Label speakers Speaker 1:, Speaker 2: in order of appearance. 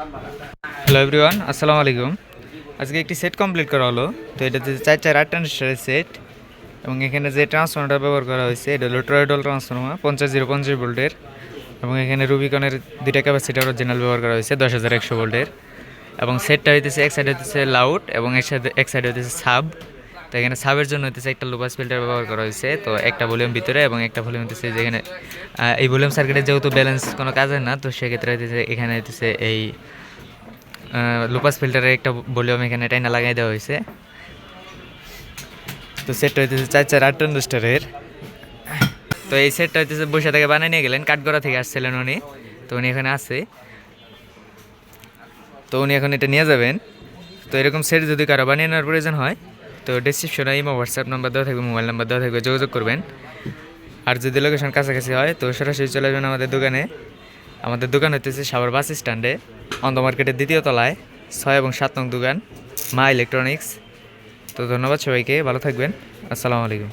Speaker 1: Hello everyone আসসালামু আলাইকুম। আজকে একটি সেট কমপ্লিট করা হলো। তো এটাতে চার চার আট ট্রানজিস্টারের সেট এবং এখানে যে ট্রান্সফর্মারটা ব্যবহার করা হয়েছে, এটা হলো ট্রয়েডল ট্রান্সফর্মার পঞ্চাশ জিরো, পঞ্চাশ ভোল্টের এবং এখানে রুবিকনের দুইটা ক্যাপাসিটার অরিজিনাল ব্যবহার করা হয়েছে, দশ হাজার একশো ভোল্টের এবং সেটটা হইতেছে এক সাইড হইতেছে লাউড এবং এক সাইড এক সাইড হইতেছে সাব তো এখানে সাবের জন্য হইতেছে একটা লুপাস ফিল্টার ব্যবহার করা হয়েছে তো একটা ভলিউম ভিতরে এবং একটা ভলিউম হইতেছে যেখানে এই ভলিউম সার্কিটের যেহেতু ব্যালেন্স কোনো কাজের না, তো সেক্ষেত্রে হইতেছে এখানে হইতেছে এই লোপাস ফিল্টারের একটা ভলিউম এখানে টাইনা লাগাই দেওয়া হয়েছে তো সেটটা হইতেছে চার চার আট ট্রানজিস্টারের তো এই সেটটা হইতেছে বসে থেকে বানিয়ে নিয়ে গেলেন, কাঠগড়া থেকে আসছিলেন উনি। তো উনি এখানে আছে। তো উনি এখন এটা নিয়ে যাবেন। তো এরকম সেট যদি কারও বানিয়ে নেওয়ার প্রয়োজন হয় তো ডিসক্রিপশনে ইমো হোয়াটসঅ্যাপ নাম্বার দেওয়া থাকবে মোবাইল নাম্বার দেওয়া থাকবে, যোগাযোগ করবেন। আর যদি লোকেশন কাছাকাছি হয়, তো সরাসরি চলে যাবেন আমাদের দোকানে। আমাদের দোকান হতেছে সাবার বাস স্ট্যান্ডে অন্ধ মার্কেটের দ্বিতীয় তলায়, ছয় এবং সাত নং দোকান, মা ইলেকট্রনিক্স তো ধন্যবাদ সবাইকে, ভালো থাকবেন। আসসালামু আলাইকুম।